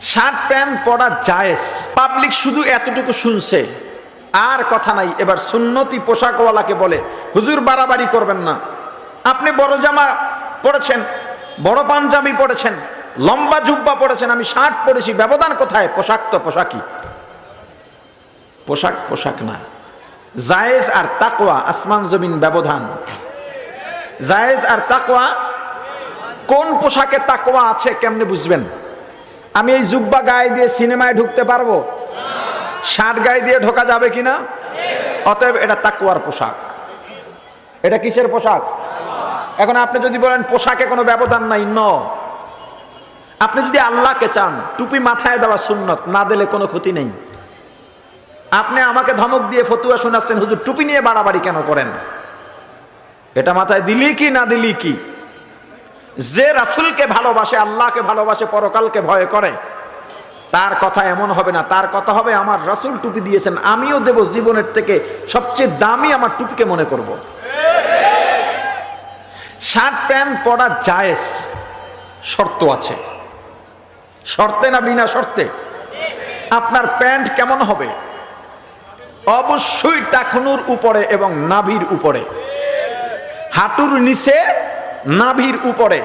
Shirt pant পরা জায়েজ। Public শুধু এতটুকু শুনছে। আর কথা নাই। এবার সুন্নতি পোশাকওয়ালাকে বলে, হুজুর, বাড়াবাড়ি করবেন না। আপনি বড় জামা পড়েছেন, বড় পাঞ্জাবি পড়েছেন, লম্বা জুব্বা পড়েছেন, আমি শার্ট পরেছি, ব্যবধান কোথায়? পোশাক তো পোশাকই। পোশাক পোশাক না। জায়েজ আর তাকওয়া, আসমান জমিন ব্যবধান। জায়েজ আর তাকওয়া, কোন পোশাকে তাকওয়া আছে কেমনে বুঝবেন? আমি এই জুব্বা গায়ে দিয়ে সিনেমায় ঢুকতে পারব? শার্ট গায়ে দিয়ে ঢোকা যাবে কিনা? অতএব এটা তাকুয়ার পোশাক। এটা কিসের পোশাক? এখন আপনি যদি বলেন, পোশাকে কোনো ব্যবধান নাই, ন। আপনি যদি আল্লাহকে চান, টুপি মাথায় দেওয়া সুন্নত, না দিলে কোনো ক্ষতি নেই। আপনি আমাকে ধমক দিয়ে ফতুয়া শোনাচ্ছেন, হুজুর, টুপি নিয়ে বাড়াবাড়ি কেন করেন? এটা মাথায় দিলি কি, না দিলি কি? যে রাসুলকে ভালোবাসে, আল্লাহকে ভালোবাসে, পরকালকে ভয় করে, তার কথা এমন হবে না। তার কথা হবে, আমার রাসুল টুপি দিয়েছেন, আমিও দেব জীবনের থেকে সবচেয়ে দামি আমার টুপিকে মনে করব। শার্ট, প্যান্ট পরা জায়েজ শর্ত আছে। শর্তে না বিনা শর্তে? আপনার প্যান্ট কেমন হবে? অবশ্যই টাকনুর উপরে এবং নাভির উপরে। হাঁটুর নিচে নাভির উপরে,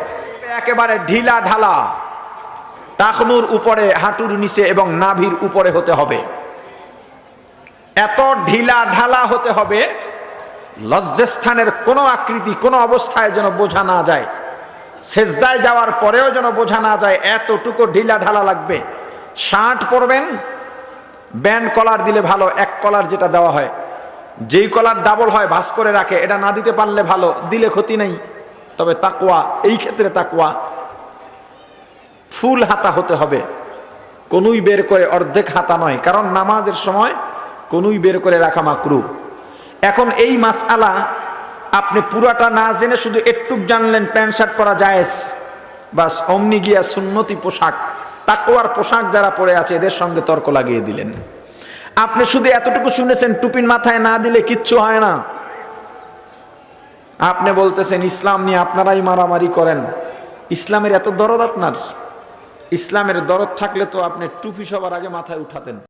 একেবারে ঢিলা ঢালা টাকনুর উপরে, হাঁটুর নিচে এবং নাভির উপরে হতে হবে। এত ঢিলা ঢালা হতে হবে, লজ্জাস্থানের কোনো আকৃতি, কোনো অবস্থায় যেন বোঝা না যায়। সেজদায় যাওয়ার পরেও যেন বোঝা না যায়, এতটুকু ঢিলা ঢালা লাগবে। শার্ট পরবেন, ব্যান্ড কলার দিলে ভালো, এক কলার যেটা দেওয়া হয়। যেই কলার ডাবল হয় ভাস করে রাখে, এটা না দিতে পারলে ভালো, দিলে ক্ষতি নেই। তবে তাকুয়া এই ক্ষেত্রে তাকুয়া ফুল হাতা হতে হবে। কোনুই বের করে অর্ধেক হাতা নয়, কারণ নামাজের সময় কোনুই বের করে রাখা মাকরু। এখন এই মাসআলা, আপনি পুরাটা না জেনে শুধু একটুক জানলেন, প্যান্ট শার্ট পরা জায়েজ, বাস অমনি গিয়া সুন্নতি পোশাক তাকুয়ার পোশাক যারা পরে আছে, এদের সঙ্গে তর্ক লাগিয়ে দিলেন। আপনি শুধু এতটুকু শুনেছেন, টুপির মাথায় না দিলে কিচ্ছু হয় না। আপনি বলতেছেন, ইসলাম নিয়ে আপনারাই মারামারি করেন। ইসলামের এত দরদ আপনার? ইসলামের দরদ থাকলে তো আপনি টুপি সবার আগে মাথায় উঠাতেন।